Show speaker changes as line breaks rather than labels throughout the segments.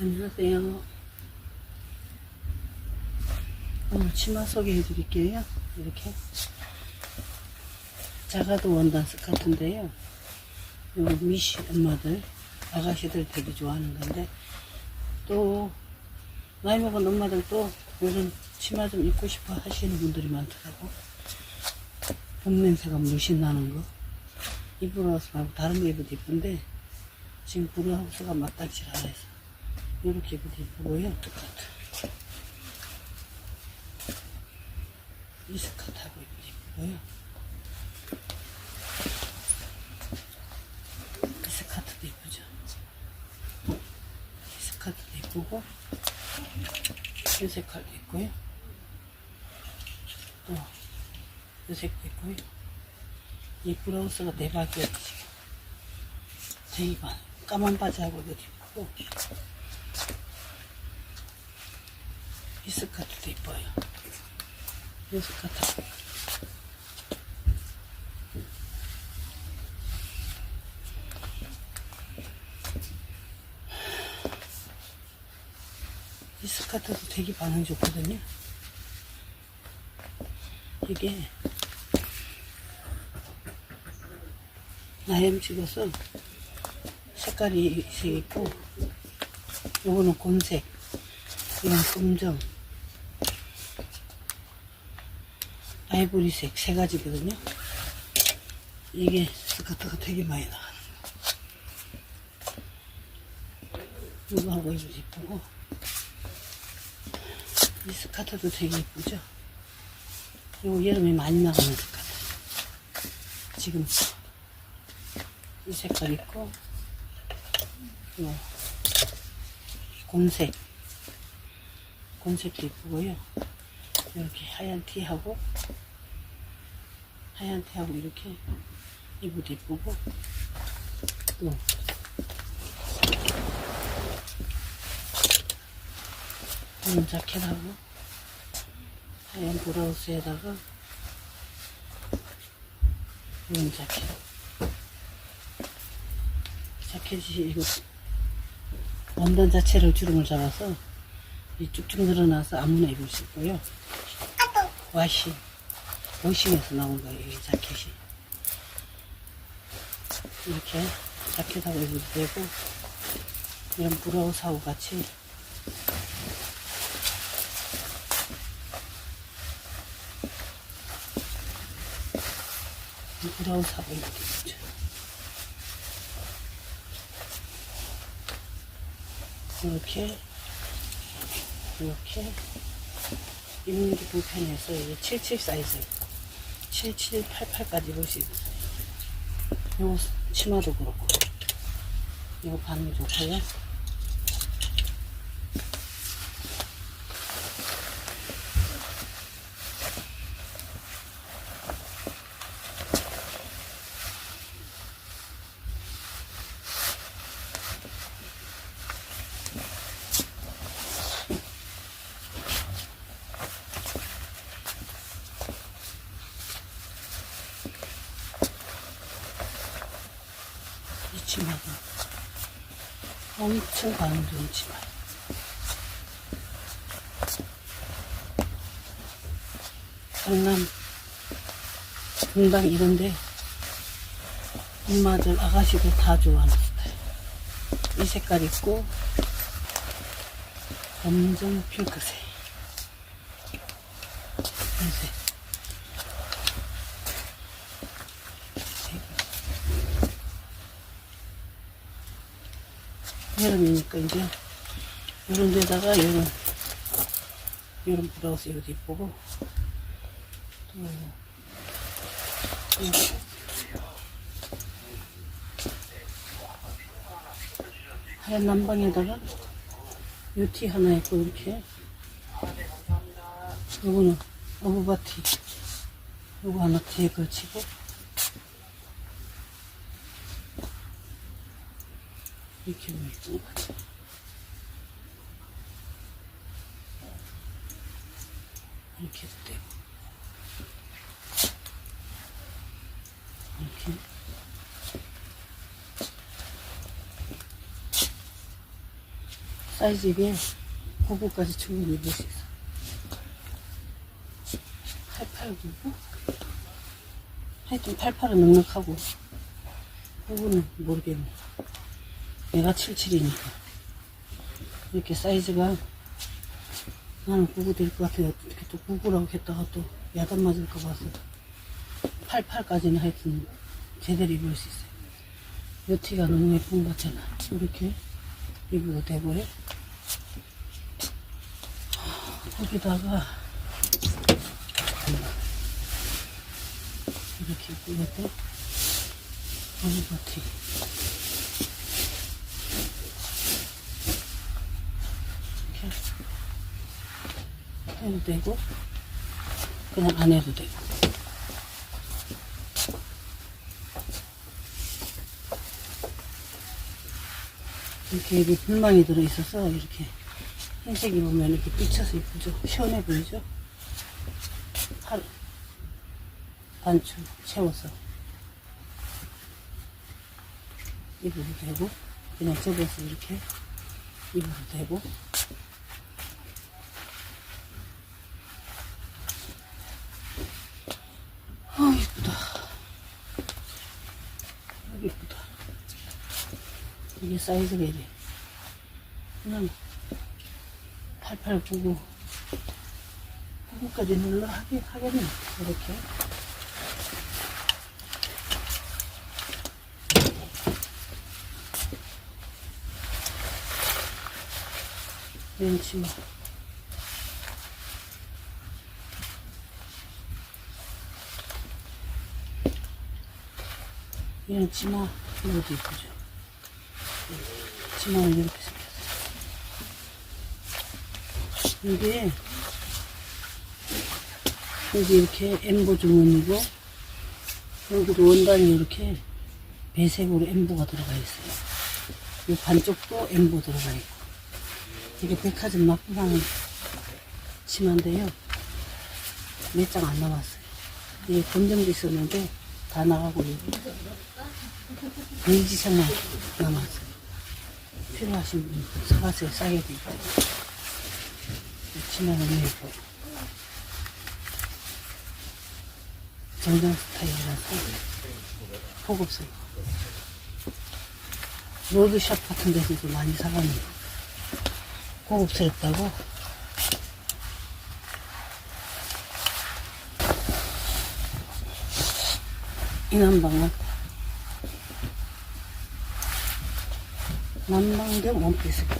안녕하세요. 오늘 치마 소개해 드릴게요. 이렇게. 자가도 원단 스커트인데요. 요 미시 엄마들, 아가씨들 되게 좋아하는 건데, 또, 나이 먹은 엄마들도 이런 치마 좀 입고 싶어 하시는 분들이 많더라고. 봄 냄새가 물씬 나는 거. 이브라우스 말고 다른 거 입어도 이쁜데, 지금 브라우스가 마땅치 않아서. 이렇게 입어도 이쁘고요. 똑같아. 이 스커트하고 입어도 이쁘고요. 이 스커트도 이쁘죠. 이 스커트도 이쁘고, 이 색깔도 있고요. 또, 이 색도 있고요. 이 브라우스가 대박이야, 지금. 되게 많아. 까만 바지하고도 이쁘고, 이 스커트도 이뻐요. 이 스커트. 이 스커트도 되게 반응 좋거든요. 이게 나염 찍어서 색깔이 색 있고 요거는 곰색 이건 검정 아이보리색 세 가지거든요. 이게 스커트가 되게 많이 나가는 거. 이거 하고 입어도 이쁘고 이 스커트도 되게 이쁘죠? 이거 여름에 많이 나가는 스커트. 지금 이 색깔 있고, 요 곰색. 곰색도 이쁘고요. 이렇게 하얀 티하고, 하얀 티하고 이렇게 입어도 이쁘고, 또 이런 자켓하고 하얀 브라우스에다가 이런 자켓 자켓이 이거 원단 자체를 주름을 잡아서 이 쭉쭉 늘어나서 아무나 입을 수 있고요. 와시 워싱에서 나온 거예요 이 자켓이. 이렇게 자켓하고 입어도 되고 이런 브라우스하고 같이. 브라우스하고 이렇게 입죠. 이렇게 이렇게 입는 게 불편해서 이게 77 사이즈 7788까지 입을 수 있어요. 요 치마도 그렇고 이거 반응 좋고요. 이 치마가 엄청 치마. 강남, 분당 이런데 엄마들, 아가씨들 다 좋아하는 스타일. 이 색깔 있고 검정 핑크색. 여름이니까 이제 이런 데다가 이런 이런 브라우스 또 이거. 하얀 남방에다가 요 티 하나 있고 이렇게. 요거는 어부바티. 요거 하나 뒤에 걸치고 이렇게 해도 되고. 이렇게. 사이즈에 99까지 충분히 입을 수 있어. 88, 99? 하여튼 88은 넉넉하고 99는 모르겠네. 내가 77이니까. 이렇게 사이즈가 나는 99 될 것 같아요. 어떻게 또 99라고 했다가 또 야단 맞을 것 같아서 88까지는 하여튼 제대로 입을 수 있어요. 이 티가 너무 예쁜 것 같잖아. 이렇게 입어도 되고요. 거기다가 이렇게 입고 이것도 올리브 티. 이렇게 해도 되고 그냥 안 해도 되고. 이렇게 여기 불망이 들어있어서 이렇게 흰색이 보면 이렇게 비쳐서 이쁘죠? 시원해 보이죠? 하루 반추 채워서. 입어도 되고 그냥 접어서 이렇게 입어도 되고 아 이쁘다 여기 이쁘다 이게 사이즈가 이래. 그냥 8899 99까지 눌러 하게, 하겠네 이렇게. 렌치마 이런 치마 이것도 이쁘죠 치마는 이렇게 생겼어요. 이게 여기 이렇게 엠보 주머니고 여기도 원단이 이렇게 배색으로 엠보가 들어가 있어요. 이 반쪽도 엠보 들어가 있고. 이게 백화점 납품하는 치마인데요. 몇 장 안 남았어요. 이게 검정도 있었는데 다 나가고 베이지색만 남았어요 필요하신 분 사가세요 싸게 이 치마 너무 예뻐요 정장 스타일이라서 고급스러워 로드샵 같은 데서도 많이 사가는 고급스럽다고? 이난방은 난방된 원피스다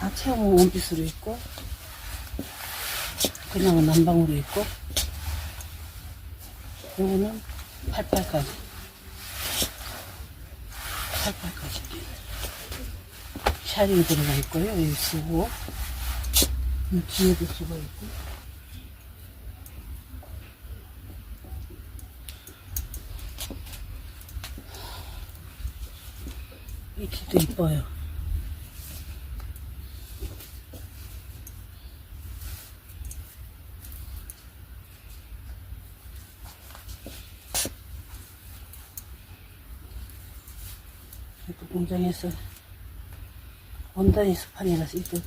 다 채우면 원피스로 있고 그냥은 난방으로 있고 요거는 88까지. 88까지. 샤링이 들어가 있고요. 여기 쓰고 이 뒤에도 쓰고 있고 이 티도 이뻐요. 이렇게 공장에서 원단이 스판이라서 이거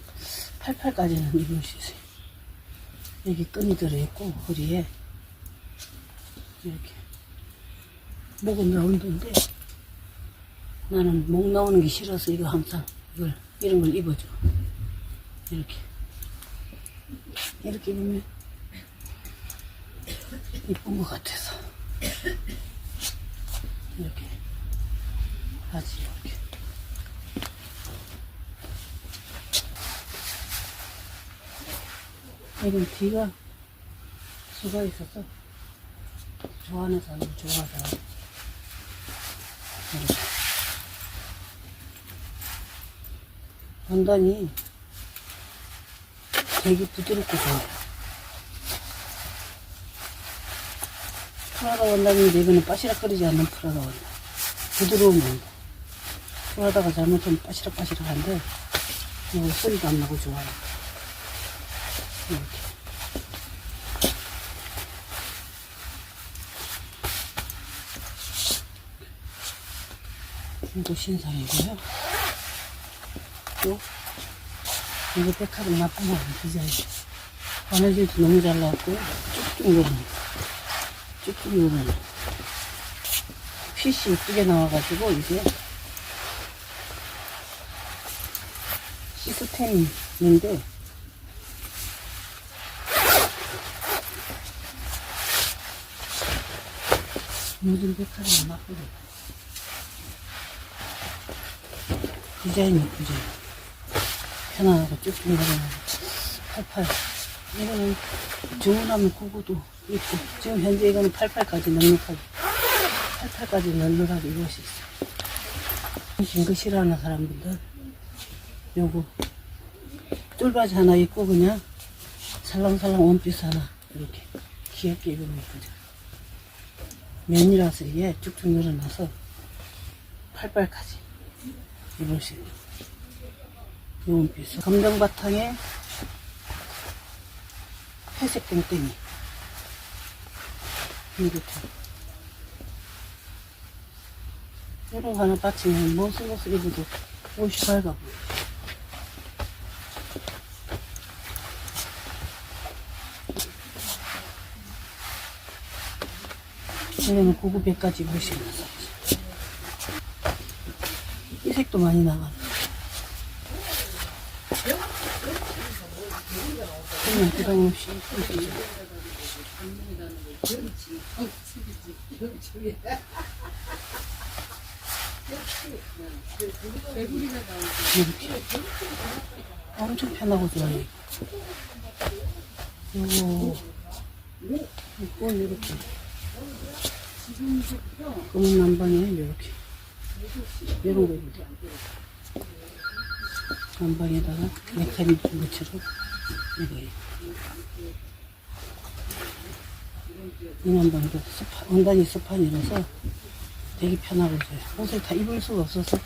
88까지는 입을 수 있어요. 여기 끈이 들어있고 허리에. 이렇게. 목은 라운드인데 나는 목 나오는 게 싫어서 이거 항상 이걸 이런 걸 입어줘. 이렇게. 이렇게 입으면 이쁜 것 같아서. 이렇게. 바지 이렇게. 이건 뒤가 수가 있어서 좋아하는 사람은 좋아하더라고 이렇게 원단이 되게 부드럽고 좋아요 프라다 원단인데 이거는 빠시락거리지 않는 프라다 원단 부드러운 원단 프라다가 잘못하면 빠시락빠시락한데 이거 소리도 안 나고 좋아요. 이렇게. 이거 신상이고요. 또, 이거 백화점 나쁜 거 디자인. 바느질도 너무 잘 나왔고요. 쭉쭉 늘어나. 쭉쭉 늘어나. 핏이 이쁘게 나와가지고, 이게, 시스템인데, 요즘 백화점 나쁘게. 디자인이 예쁘죠? 편안하고 늘어나고. 88. 이거는 주문하면 구구도 있고, 지금 현재 이거는 88까지 넉넉하게, 88까지 넉넉하게 입을 수 있어. 긴 거 싫어하는 사람들은 요거, 쫄바지 하나 입고 그냥 살랑살랑 원피스 하나 이렇게 귀엽게 입으면 예쁘죠. 면이라서 이게 쭉쭉 늘어나서 88까지 입을 수 있는 요 원피스. 검정 바탕에 회색 땡땡이. 이렇게. 이런 거 하나 받치면 머슬머슬 입어도 옷이 밝아 보여. 왜냐면 고급에까지 사이즈. 이 색도 많이 나가네. 없이 엄청 편하고 좋아요. 요거 이거 이렇게 검은 난방에 이렇게 이런 거 난방에다가 넥타이 붙인 것처럼 이거예요. 이 난방도 스파, 원단이 스판이라서 되게 편하고 있어요. 옷을 다 입을 수가 없어서